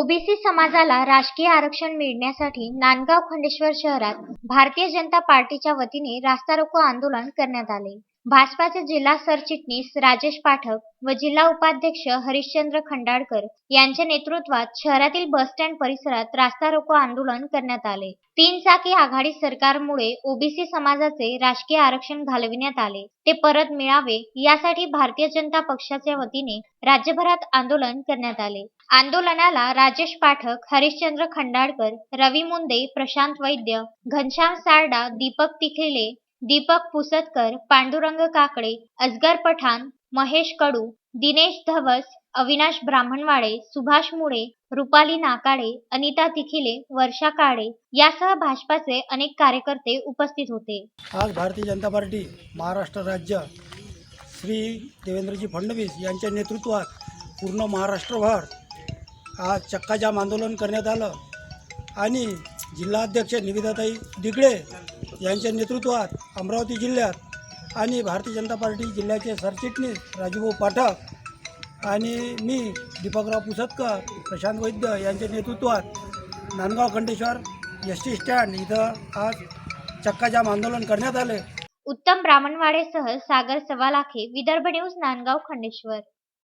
OBC समाजाला राजकीय आरक्षण मिळण्यासाठी नांदगाव खंडेश्वर शहरात भारतीय जनता पार्टीच्या वतीने रास्ता रोको आंदोलन करण्यात आले. भाजपाचे जिल्हा सरचिटणीस राजेश पाठक व जिल्हा उपाध्यक्ष हरिश्चंद्र खंडाळकर यांच्या नेतृत्वात शहरातील बसस्टँड परिसरात रास्ता रोको आंदोलन करण्यात आले. तीन चाकी आघाडी सरकारमुळे ओबीसी समाजाचे राजकीय आरक्षण घालविण्यात आले. ते परत मिळावे यासाठी भारतीय जनता पक्षाच्या वतीने राज्यभरात आंदोलन करण्यात आले. आंदोलनाला राजेश पाठक हरिश्चंद्र खंडाळकर रवी मुंदे प्रशांत वैद्य घनश्याम सारडा दीपक तिखिले दीपक पुसतकर पांडुरंग काकडे अजगर पठाण महेश कडू दिनेश धवस अविनाश ब्राह्मणवाडे सुभाष मुळे रुपाली नाकाडे अनिता तिखिले वर्षा काळे यासह भाजपाचे अनेक कार्यकर्ते उपस्थित होते. आज भारतीय जनता पार्टी महाराष्ट्र राज्य श्री देवेंद्रजी फडणवीस यांच्या नेतृत्वात पूर्ण महाराष्ट्रभर आज चक्काजाम आंदोलन करण्यात आलं. आणि जिल्हाध्यक्ष निविदाताई दिगडे यांच्या नेतृत्वात अमरावती जिल्ह्यात आणि भारतीय जनता पार्टी जिल्ह्याचे सरचिटणीस राजूभाऊ पाठक आणि मी दीपकराव पुसतकर प्रशांत वैद्य यांच्या नेतृत्वात Nandgaon Khandeshwar S T stand इथं आज चक्काजाम आंदोलन करण्यात आले. उत्तम ब्राह्मणवाडेसह सागर सवालाखे विदर्भ न्यूज नांदगाव खंडेश्वर.